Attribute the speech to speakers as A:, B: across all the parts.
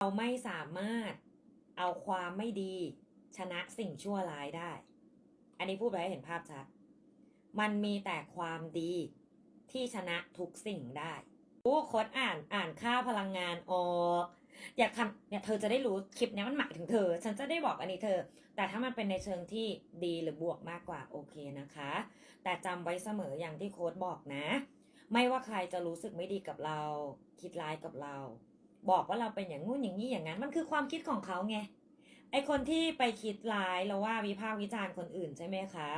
A: เราไม่สามารถเอาความไม่ดีชนะสิ่งชั่วร้ายได้ อันนี้พูดไปให้เห็นภาพชัด มันมีแต่ความดีที่ชนะทุกสิ่งได้โอ้ค้ดอ่านอ่านค่าพลังงานออกอยากทำเนี่ยเธอจะได้รู้คลิปนี้มันหมายถึงเธอ ฉันจะได้บอกอันนี้เธอ แต่ถ้ามันเป็นในเชิงที่ดีหรือบวกมากกว่าโอเคนะคะ แต่จำไว้เสมออย่างที่โค้ดบอกนะ ไม่ว่าใครจะรู้สึกไม่ดีกับเรา คิดร้ายกับเรา บอกว่าเราเป็นอย่างงู้นอย่างนี้อย่างนั้น มันคือความคิดของเขาไงไอคนที่ไปคิดร้ายแล้วว่าวิพากษ์วิจารณ์คนอื่นใช่ไหมคะ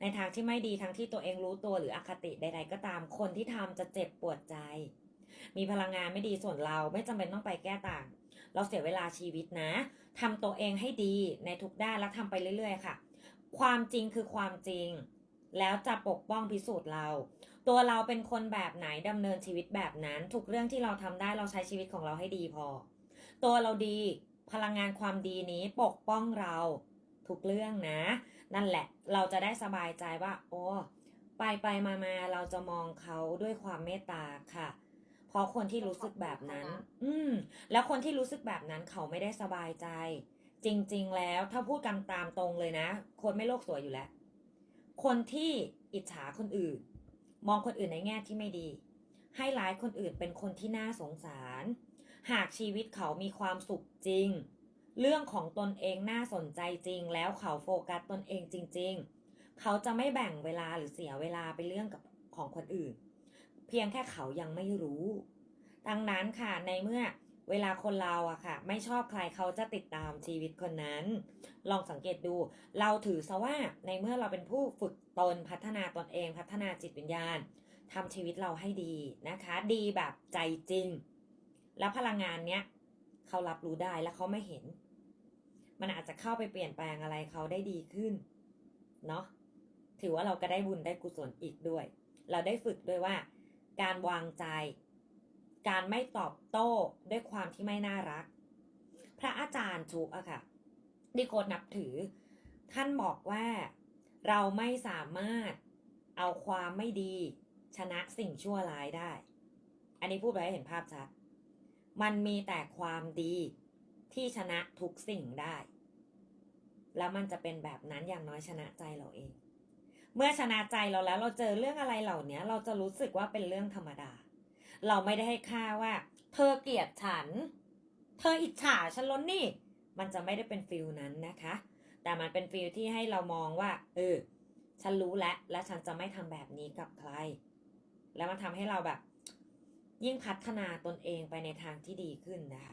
A: ในทางที่ไม่ดีทั้งที่ตัวเองรู้ตัวหรืออคติใด ๆ ก็ตามคนที่ทำจะเจ็บปวดใจ มีพลังงานไม่ดีส่วนเราไม่จำเป็นต้องไปแก้ต่าง เราเสียเวลาชีวิตนะทำตัวเองให้ดีในทุกด้านแล้วทำไปเรื่อย ๆ ค่ะ ความจริงคือความจริง แล้วจะปกป้องพิสูจน์เรา ตัวเราเป็นคนแบบไหนดำเนินชีวิตแบบนั้น ทุกเรื่องที่เราทำได้เราใช้ชีวิตของเราให้ดีพอ ตัวเราดีพลังงานความดีนี้ปกป้องเราทุกเรื่องนะ นั่นแหละเราจะได้สบายใจว่า โอ้ไปไปมามาเราจะมองเขาด้วยความเมตตาค่ะเพราะคนที่รู้สึกแบบนั้น อืม แล้วคนที่รู้สึกแบบนั้นเขาไม่ได้สบายใจ จริง ๆ แล้วถ้าพูดกันตามตรงเลยนะ คนไม่โลกสวยอยู่แล้ว คนที่อิจฉาคนอื่น มองคนอื่นในแง่ที่ไม่ดี ให้ร้ายคนอื่นเป็นคนที่น่าสงสาร หากชีวิตเขามีความสุขจริง เรื่องของตนเองน่าสนใจจริง แล้วเขาโฟกัสตนเองจริง ๆ เขาจะไม่แบ่งเวลาหรือเสียเวลาไปเรื่องกับของคนอื่น เพียงแค่เขายังไม่รู้ ดังนั้นค่ะในเมื่อ เวลาคนเราอะค่ะ ไม่ชอบใครเขาจะติดตามชีวิตคนนั้น ลองสังเกตดู เราถือซะว่าในเมื่อเราเป็นผู้ฝึกตนพัฒนาตนเองพัฒนาจิตวิญญาณทำชีวิตเราให้ดีนะคะ ดีแบบใจจริง แล้วพลังงานเนี้ยเขารับรู้ได้แล้วเขาไม่เห็น มันอาจจะเข้าไปเปลี่ยนแปลงอะไรเขาได้ดีขึ้นเนาะถือว่าเราก็ได้บุญได้กุศลอีกด้วย เราได้ฝึกด้วยว่า การวางใจ การไม่ตอบโต้ด้วยความที่ไม่น่ารัก พระอาจารย์ชุกอะค่ะที่โคตนับถือ ท่านบอกว่าเราไม่สามารถเอาความไม่ดีชนะสิ่งชั่วร้ายได้ อันนี้พูดไปให้เห็นภาพชัด มันมีแต่ความดีที่ชนะทุกสิ่งได้ แล้วมันจะเป็นแบบนั้นอย่างน้อยชนะใจเราเอง เมื่อชนะใจเราแล้วเราเจอเรื่องอะไรเหล่านี้เราจะรู้สึกว่าเป็นเรื่องธรรมดา เราไม่ได้ให้ค่าว่า เธอเกลียดฉัน เธออิจฉาฉันล้นนี่ มันจะไม่ได้เป็นฟิลนั้นนะคะ แต่มันเป็นฟิลที่ให้เรามองว่า เออ ฉันรู้แล้ว และฉันจะไม่ทำแบบนี้กับใคร แล้วมันทำให้เราแบบ ยิ่งพัฒนาตนเองไปในทางที่ดีขึ้นนะคะ